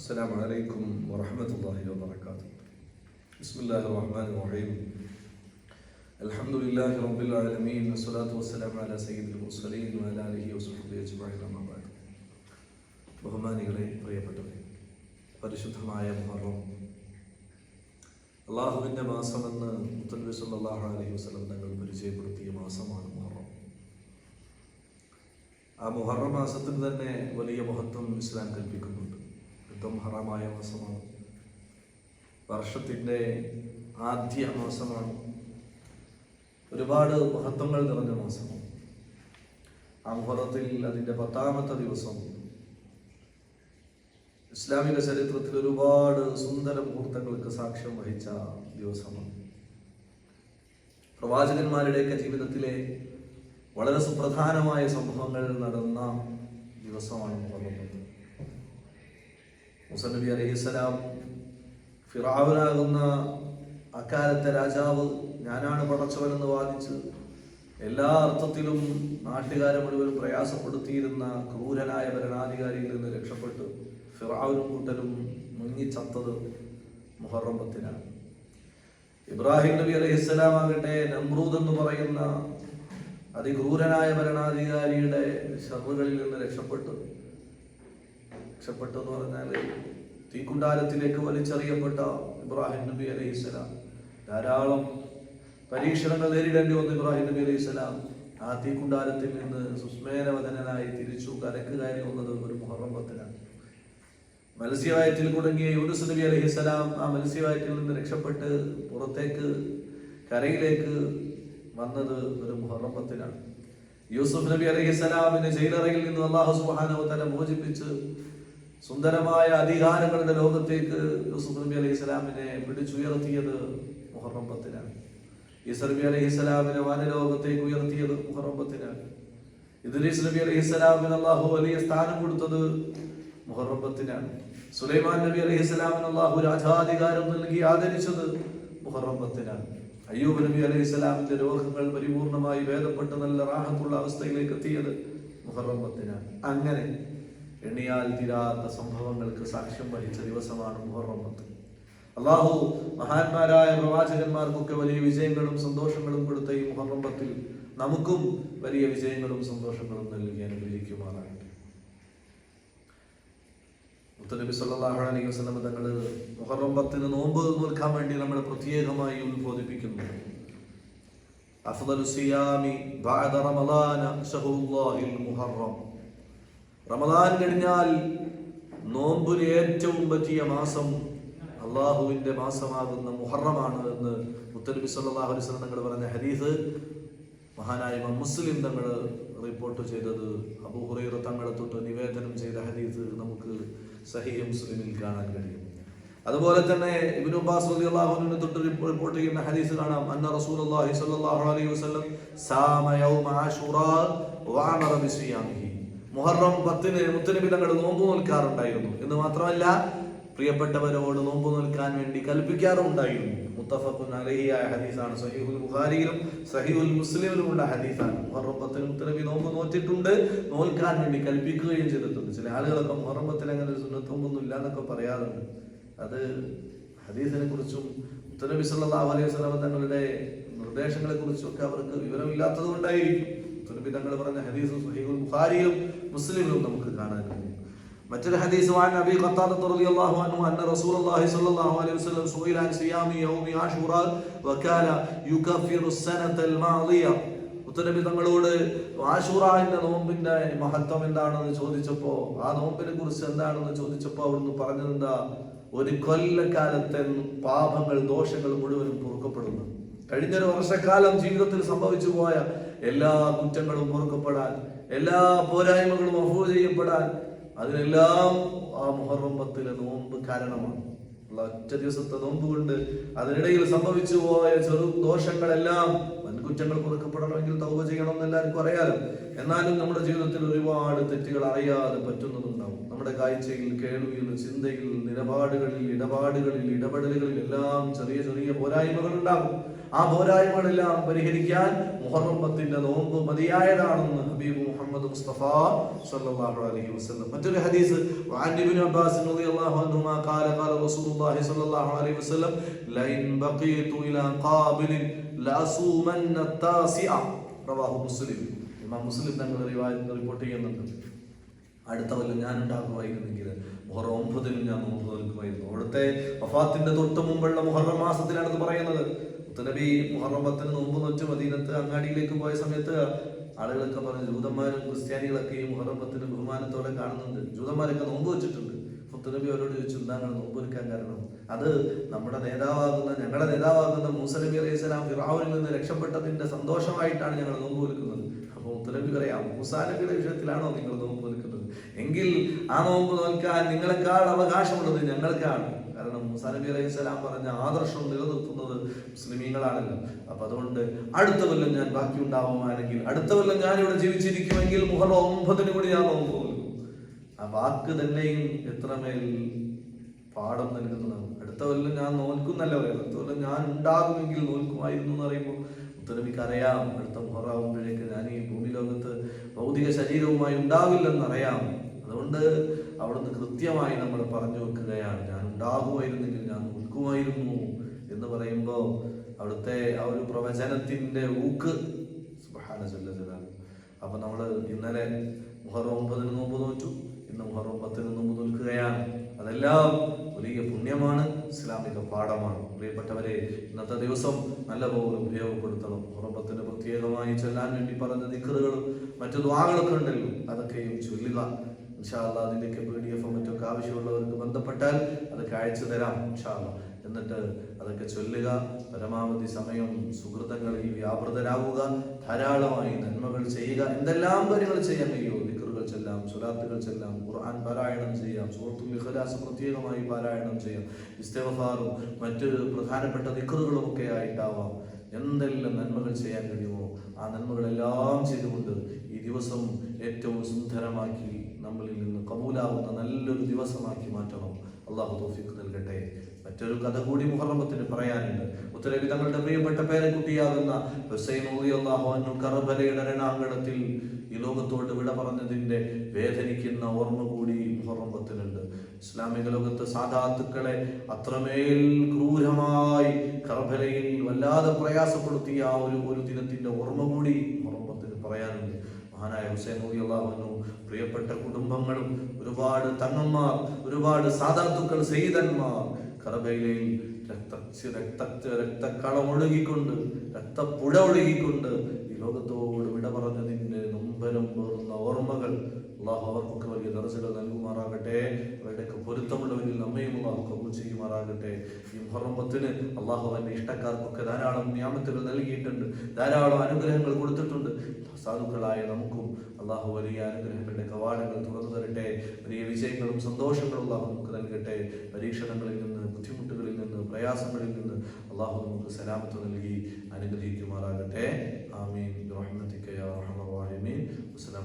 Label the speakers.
Speaker 1: السلام عليكم ورحمة الله وبركاته بسم الله الرحمن الرحيم الحمد لله رب العالمين والصلاة والسلام على سيد المرسلين وعلى آله وصحبه أجمعين أما بعد ബഹുമാനികളെ പ്രിയപ്പെട്ടവരെ പരിശുദ്ധമായ മുഹറം അള്ളാഹുവിൻ്റെ മാസമെന്ന് മുത്തൻബി സല്ലല്ലാഹു അലൈഹി വസല്ലം തങ്ങൾ പരിചയപ്പെടുത്തിയ മാസമാണ് മുഹറം ആ മുഹറം മാസത്തിന് തന്നെ വലിയ മഹത്വം ഇസ്ലാം കൽപ്പിക്കുന്നുണ്ട് യുദ്ധം ഹറാമായ മാസമാണ് വർഷത്തിന്റെ ആദ്യ മാസമാണ്. ഒരുപാട് മഹത്വങ്ങൾ നിറഞ്ഞ മാസമാണ്. ആ മുഹറത്തിൽ അതിന്റെ പത്താമത്തെ ദിവസം. ഇസ്ലാമിക ചരിത്രത്തിൽ ഒരുപാട് സുന്ദര മുഹൂർത്തങ്ങൾക്ക് സാക്ഷ്യം വഹിച്ച ദിവസമാണ്. പ്രവാചകന്മാരുടെയൊക്കെ ജീവിതത്തിലെ വളരെ സുപ്രധാനമായ സംഭവങ്ങൾ നടന്ന ദിവസമാണ് മുഹറം പത്ത് മുസ നബി അലഹിസ്സലാം ഫിറാവുനാകുന്ന അക്കാലത്തെ രാജാവ് ഞാനാണ് പടച്ചവനെന്ന് വാദിച്ച് എല്ലാ അർത്ഥത്തിലും നാട്ടുകാരെ മുഴുവൻ പ്രയാസപ്പെടുത്തിയിരുന്ന ക്രൂരനായ ഭരണാധികാരിയിൽ നിന്ന് രക്ഷപ്പെട്ട്. ഫിറാവുനും കൂട്ടരും മുങ്ങിച്ചത്തത് മുഹറം പത്തിനാണ് ഇബ്രാഹിം നബി അലൈഹിസ്സലാം ആകട്ടെ നമ്രൂദ് എന്ന് പറയുന്ന അതിക്രൂരനായ ഭരണാധികാരിയുടെ ഷറുകളിൽ നിന്ന് രക്ഷപ്പെട്ടു. രക്ഷപ്പെട്ടു എന്ന് പറഞ്ഞാൽ തീക്കുണ്ടാരത്തിലേക്ക് വലിച്ചെറിയപ്പെട്ട ഇബ്രാഹിം നബി അലൈഹി സ്വലാം. ധാരാളം പരീക്ഷണങ്ങൾ നേരിടേണ്ടി വന്നു ഇബ്രാഹിം നബി അലൈഹി സ്വലാം ആ തീക്കുണ്ടാരത്തിൽ നിന്ന് സുസ്മേനവധനായി തിരിച്ചു കരക്ക് കയറി വന്നത് ഒരു മുഹറം പത്തിനാണ് മത്സ്യവയറ്റിൽ കുടുങ്ങിയ യൂനുസ് നബി അലൈഹിസ്സലാം ആ മത്സ്യവയറ്റിൽ നിന്ന് രക്ഷപ്പെട്ട് പുറത്തേക്ക് കരയിലേക്ക് വന്നത് ഒരു മുഹറം പത്തിനാണ് യൂസുഫ് നബി അലൈഹിസ്സലാമിനെ ജയിലറയിൽ നിന്ന് അള്ളാഹു സുബ്ഹാനഹു തആല മോചിപ്പിച്ച് സുന്ദരമായ അധികാരങ്ങളുടെ ലോകത്തേക്ക് യൂസുഫ് നബി അലൈഹി സ്വലാമിനെ പിടിച്ചുയർത്തിയത് മുഹറം പത്തിനാണ്. ഈസ നബി അലൈഹി സ്വലാമിനെ വനലോകത്തേക്ക് ഉയർത്തിയത് മുഹറം പത്തിനാണ്. ഇദ്രീസ് നബി അലൈഹി സ്വലാമിന് അള്ളാഹു വലിയ സ്ഥാനം കൊടുത്തത് മുഹറം പത്തിനാണ്. സുലൈമാൻ നബി അലൈഹി സ്വലാമിന് അള്ളാഹു രാജാധികാരം നൽകി ആദരിച്ചത് മുഹറം പത്തിനാണ്. അയ്യൂബ് നബി അലൈഹി സ്വലാമിന്റെ രോഗങ്ങൾ പരിപൂർണമായി ഭേദപ്പെട്ട് നല്ല റാഹത്തുള്ള അവസ്ഥയിലേക്ക് എത്തിയത് മുഹറം പത്തിനാണ്. അങ്ങനെ എണ്ണിയാൽ തീരാത്ത സംഭവങ്ങൾക്ക് സാക്ഷ്യം വഹിച്ച ദിവസമാണ് മുഹറം പത്ത് അള്ളാഹു മഹാന്മാരായ പ്രവാചകന്മാർക്കൊക്കെ വലിയ വിജയങ്ങളും സന്തോഷങ്ങളും കൊടുത്ത ഈ മുഹറം പത്തിൽ നമുക്കും വലിയ വിജയങ്ങളും സന്തോഷങ്ങളും നൽകി അനുഗ്രഹിക്കുമാറാകട്ടെ. മുത്തനബി സല്ലല്ലാഹു അലൈഹി വസ്ലം തങ്ങൾ മുഹറം പത്തിന് നോമ്പ് നോൽക്കാൻ വേണ്ടി നമ്മൾ പ്രത്യേകമായി ഉത്ബോധിപ്പിക്കുന്നു. അഫ്ദലു സിയാമി ബഅദ റമളാന ഷഹുല്ലാഹിൽ മുഹറം. റമദാൻ കഴിഞ്ഞാൽ നോമ്പിന് ഏറ്റവും പറ്റിയ മാസം അള്ളാഹുവിന്റെ മാസമാകുന്ന മുഹറമാണ് എന്ന് മുത്തനബി സല്ലല്ലാഹു അലൈഹി വസല്ലം തങ്ങൾ പറഞ്ഞ ഹദീസ്. മഹാനായ മുസ്ലിം തങ്ങൾ റിപ്പോർട്ട് ചെയ്തത്. അബൂഹുറൈറ തങ്ങളെ തൊട്ട് നിവേദനം ചെയ്ത ഹദീസ് നമുക്ക് സഹി മുസ്ലിമിൽ കാണാൻ കഴിയും. അതുപോലെ തന്നെ ഇബ്നു അബ്ബാസ് റളിയല്ലാഹു അൻഹു തൊട്ട് റിപ്പോർട്ട് ചെയ്യുന്ന ഹദീസ് കാണാം. അന്ന റസൂലുള്ളാഹി സ്വല്ലല്ലാഹു അലൈഹി വസല്ലം സാമ യൗമ ആശുറാ വഅമറ ബിസിയാമിഹി. മുഹറം പത്തിന് മുത്തനബി തങ്ങൾ നോമ്പ് നോൽക്കാറുണ്ടായിരുന്നു. എന്ന് മാത്രമല്ല പ്രിയപ്പെട്ടവരോട് നോമ്പ് നോൽക്കാൻ വേണ്ടി കൽപ്പിക്കാറുണ്ടായിരുന്നു മുത്തഫഖുൻ അലഹിയായ ഹദീസാണ്. സഹീഹുൽ ബുഖാരിയിലും സഹീഹുൽ മുസ്ലിമിലും ഉള്ള ഹദീസാണ്. മുഹറബത്തിൽ മുത്തലബി നോമ്പ് നോറ്റിട്ടുണ്ട്. നോൽക്കാൻ വേണ്ടി കൽപ്പിക്കുകയും ചെയ്തിട്ടുണ്ട്. ചില ആളുകളൊക്കെ മുഹറം പത്തിൽ അങ്ങനെ സുന്നത്തൊമ്പൊന്നും ഇല്ല എന്നൊക്കെ പറയാറുണ്ട്. അത് ഹദീസിനെ കുറിച്ചും മുത്തലബി സല്ലാ അലൈഹി വസല്ലം തങ്ങളുടെ നിർദ്ദേശങ്ങളെ കുറിച്ചും ഒക്കെ അവർക്ക് വിവരമില്ലാത്തത് കൊണ്ടായിരിക്കും മുത്തനബി തങ്ങൾ പറഞ്ഞ ഹദീസ് സഹീഹുൽ ബുഖാരിയും മുസ്ലിമിലും നമുക്ക് കാണാൻ കഴിയും. മറ്റൊരു ഹദീസ് വാൻ നബി ഖത്താദ റളിയല്ലാഹു അൻഹു അന്ന റസൂലുള്ളാഹി സ്വല്ലല്ലാഹു അലൈഹി വസല്ലം സുഇല അൻ സിയാമി യൗമി ആശുറ വകാല യുകഫിറു സനതൽ മാദിയ. മുത്തനബി തങ്ങളോട് ആശുറാന്റെ നോമ്പിന്റെ മഹത്വം എന്താണെന്ന് ചോദിച്ചപ്പോ ആ നോമ്പിനെ കുറിച്ച് എന്താണെന്ന് ചോദിച്ചപ്പോ അവിടുന്ന് പറഞ്ഞതെന്താ? ഒരു കൊല്ലക്കാലത്തെ പാപങ്ങൾ ദോഷങ്ങൾ മുഴുവനും പൊറുക്കപ്പെടുന്നു. കഴിഞ്ഞൊരു വർഷക്കാലം ജീവിതത്തിൽ സംഭവിച്ചു പോയ എല്ലാ കുറ്റങ്ങളും ഓർക്കപ്പെടാൻ എല്ലാ പോരായ്മകളും അഫോ ചെയ്യപ്പെടാൻ അതിനെല്ലാം ആ മുഹറം നോമ്പ് കാരണമാണ്. ഒറ്റ ദിവസത്തെ നോമ്പ് കൊണ്ട് അതിനിടയിൽ സംഭവിച്ചു പോയ ചെറു ദോഷങ്ങളെല്ലാം വൻകുറ്റങ്ങൾ പൊറുക്കപ്പെടണമെങ്കിൽ തൗബ ചെയ്യണം എന്ന് എല്ലാവർക്കും അറിയാലോ. എന്നാലും നമ്മുടെ ജീവിതത്തിൽ ഒരുപാട് തെറ്റുകൾ അറിയാതെ പറ്റുന്നതുണ്ടാവും. നമ്മുടെ കാഴ്ചയിൽ കേൾവിയിൽ ചിന്തയിൽ നിലപാടുകളിൽ ഇടപാടുകളിൽ ഇടപെടലുകളിൽ എല്ലാം ചെറിയ ചെറിയ പോരായ്മകൾ ഉണ്ടാകും. ആ പോരായ്മകളെല്ലാം പരിഹരിക്കാൻ മുഹറം പത്തിന്റെ നോമ്പ് മതിയായതാണെന്ന് ഹബീബ് മുഹമ്മദ് മുസ്തഫ സല്ലല്ലാഹു അലൈഹി വസല്ലം മറ്റൊരു ഹദീസ് وعن ابن عباس رضي الله عنهما قال قال رسول الله صلى الله عليه وسلم لئن بقيت الى قابل لاصومن التاسع റവാഹു മുസ്ലിം ഇമാം മുസ്ലിം തങ്ങൾ റിവായത്ത് റിപ്പോർട്ട് ചെയ്യുന്നുണ്ട് അടുത്ത കൊല്ലം ഞാൻ ഉണ്ടാകുമായിരുന്നെങ്കിൽ മുഹറം ഒമ്പതിനും ഞാൻ നോമ്പ് നോൽക്കുമായിരുന്നു അവിടുത്തെ വഫാത്തിന്റെ തൊട്ട് മുമ്പുള്ള മുഹറം മാസത്തിലാണ് പറയുന്നത്. മുത്തനബി മുഹറം പത്തിന് നോമ്പ് നോറ്റ് മദീനത്ത് അങ്ങാടിയിലേക്ക് പോയ സമയത്ത് ആളുകളൊക്കെ പറഞ്ഞു ജൂതന്മാരും ക്രിസ്ത്യാനികളൊക്കെ ഈ മുഹറം പത്തിന് ബഹുമാനത്തോടെ കാണുന്നുണ്ട്. ജൂതന്മാരൊക്കെ നോമ്പ് വെച്ചിട്ടുണ്ട്. മുത്തനബി അവരോട് ചോദിച്ചു എന്താണ് നോമ്പ് വെക്കാൻ കാരണം? അത് നമ്മുടെ നേതാവാകുന്ന ഞങ്ങളുടെ നേതാവാകുന്ന മൂസ നബി അലൈഹി സ്വലാം ഫിറാവിൽ നിന്ന് രക്ഷപ്പെട്ടതിന്റെ സന്തോഷമായിട്ടാണ് ഞങ്ങൾ നോമ്പ് വെക്കുന്നത്. അപ്പോൾ മുത്തനബി പറയാം മൂസാനബിയുടെ വിഷയത്തിലാണോ നിങ്ങൾ നോമ്പ് എങ്കിൽ ആ നോമ്പ് നോൽക്കാൻ നിങ്ങളെക്കാൾ അവകാശമുള്ളത് ഞങ്ങൾക്കാണ്. കാരണം മൂസാ നബി അലൈഹി സ്വലാം പറഞ്ഞ ആദർശം നിലനിർത്തുന്നത് മുസ്ലിമീങ്ങളാണല്ലോ. അപ്പൊ അതുകൊണ്ട് അടുത്ത കൊല്ലം ഞാൻ ബാക്കി ഉണ്ടാവുമാണെങ്കിൽ അടുത്ത കൊല്ലം ഞാൻ ഇവിടെ ജീവിച്ചിരിക്കുമെങ്കിൽ മുഹറം ഒമ്പതിന് കൂടി ഞാൻ നോമ്പ് പോകും ആ വാക്ക് തന്നെയും എത്രമേൽ പാഠം നൽകുന്നതാണ്. അടുത്ത കൊല്ലം ഞാൻ നോൽക്കുന്നല്ല അടുത്ത കൊല്ലം ഞാൻ ഉണ്ടാകുമെങ്കിൽ നോൽക്കുമായിരുന്നു എന്ന് പറയുമ്പോൾ അറിയാം അടുത്ത മുഹറാവുമ്പോഴേക്ക് ഞാൻ ഈ ഭൂമി ലോകത്ത് ഭൗതിക ശരീരവുമായി ഉണ്ടാവില്ലെന്നറിയാം അതുകൊണ്ട് അവിടുന്ന് കൃത്യമായി നമ്മൾ പറഞ്ഞു വെക്കുകയാണ് ഞാൻ ഉണ്ടാകുമായിരുന്നെങ്കിൽ ഞാൻ നിൽക്കുമായിരുന്നു എന്ന് പറയുമ്പോൾ അവിടുത്തെ ആ ഒരു പ്രവചനത്തിന്റെ ഊക്ക്. സുബ്ഹാന ജല്ല അപ്പം നമ്മൾ ഇന്നലെ മുഹറം ഒമ്പതിന് നോമ്പ് നോറ്റു ഇന്ന് മുഹറം പത്തിന് നോമ്പ് നോൽക്കുകയാണ് അതെല്ലാം വലിയ പുണ്യമാണ് ഇസ്ലാമിക പാഠമാണ്. പ്രിയപ്പെട്ടവരെ ഇന്നത്തെ ദിവസം നല്ലപോലെ ഉപയോഗപ്പെടുത്തണം. ഉറപ്പത്തിന് പത്തിന് പ്രത്യേകമായി ചൊല്ലാൻ വേണ്ടി പറഞ്ഞ ദിക്കറുകളും മറ്റു ദ്വാകളൊക്കെ ഉണ്ടല്ലോ അതൊക്കെയും ചൊല്ലുക. ഇൻഷാല്ല അതിന്റെയൊക്കെ പി ഡി എഫും മറ്റൊക്കെ ആവശ്യമുള്ളവർക്ക് ബന്ധപ്പെട്ടാൽ അതൊക്കെ അയച്ചു തരാം ഇൻഷാല്ല എന്നിട്ട് അതൊക്കെ ചൊല്ലുക പരമാവധി സമയം സുഹൃത്തങ്ങളിൽ വ്യാപൃതരാകുക ധാരാളമായി നന്മകൾ ചെയ്യുക എന്തെല്ലാം കാര്യങ്ങൾ ചെയ്യാൻ കഴിയുമോ ദിക്കറുകൾ ചെല്ലാം സുലാത്തുകൾ ചെല്ലാം ഖുർആൻ പാരായണം ചെയ്യാം സൂറത്തുൽ ഇഖ്ലാസ് പ്രത്യേകമായി പാരായണം ചെയ്യാം ഇസ്തിഗ്ഫാറും മറ്റ് പ്രധാനപ്പെട്ട ദിക്കറുകളും ഒക്കെ ആയിട്ടാവാം. എന്തെല്ലാം നന്മകൾ ചെയ്യാൻ കഴിയുമോ? ആ നന്മകളെല്ലാം ചെയ്തുകൊണ്ട് ദിവസം ഏറ്റവും സുന്ദരമാക്കി നമ്മളിൽ നിന്ന് കബൂലാവുന്ന നല്ലൊരു ദിവസമാക്കി മാറ്റണം. അള്ളാഹു തോഫിക്ക് നൽകട്ടെ. മറ്റൊരു കഥ കൂടി മുഹറമത്തിന് പറയാനുണ്ട്. ഉത്തരവി തങ്ങളുടെ പ്രിയപ്പെട്ട പേരക്കുട്ടിയാകുന്ന ഹുസൈൻ കറബലയുടെ രണാങ്കണത്തിൽ ഈ ലോകത്തോട് വിട പറഞ്ഞതിന്റെ വേദനിക്കുന്ന ഓർമ്മ കൂടി മുഹറമ്പത്തിനുണ്ട് ഇസ്ലാമിക ലോകത്ത് സാധാത്തുക്കളെ അത്രമേൽ ക്രൂരമായി കർബലയിൽ വല്ലാതെ പ്രയാസപ്പെടുത്തിയ ആ ഒരു ഒരു ദിനത്തിന്റെ ഓർമ്മ കൂടി മുഹറമ്പത്തിന് പറയാനുണ്ട്. മഹാനായ ഹുസൈൻ റളിയല്ലാഹു പ്രിയപ്പെട്ട കുടുംബങ്ങളും ഒരുപാട് തങ്ങന്മാർ ഒരുപാട് സാധാർത്ഥുക്കൾ സെയ്തന്മാർ കറബയിലെ രക്ത രക്ത രക്തക്കളം ഒഴുകിക്കൊണ്ട് രക്തപ്പുഴ ഒഴുകിക്കൊണ്ട് ഈ ലോകത്തോട് വിട പറഞ്ഞതിന്റെ നൊമ്പരം പേറുന്ന ഓർമ്മകൾ അള്ളാഹു അവർക്കൊക്കെ വലിയ ദർശകൾ നൽകുമാറാകട്ടെ. അവരുടെയൊക്കെ പൊരുത്തമുള്ളവരിൽ നമ്മയും അള്ളാഹു കബൂൽ ചെയ്യുമാറാകട്ടെ. ഈ മുഹറം അള്ളാഹു അവന്റെ ഇഷ്ടക്കാർക്കൊക്കെ ധാരാളം നിയാമത്തുകൾ നൽകിയിട്ടുണ്ട്. ധാരാളം അനുഗ്രഹങ്ങൾ കൊടുത്തിട്ടുണ്ട്. സാധുക്കളായ നമുക്കും അള്ളാഹു വലിയ അനുഗ്രഹങ്ങളുടെ കവാടങ്ങൾ തുറന്നു തരട്ടെ. വലിയ വിജയങ്ങളും സന്തോഷങ്ങളും അള്ളാഹു നമുക്ക് നൽകട്ടെ. പരീക്ഷണങ്ങളിൽ നിന്ന് ബുദ്ധിമുട്ടുകളിൽ നിന്ന് പ്രയാസങ്ങളിൽ നിന്ന് അള്ളാഹു നമുക്ക് സലാമത്ത് നൽകി അനുഗ്രഹിക്കുമാറാകട്ടെ. ആമീൻ. आमीन असल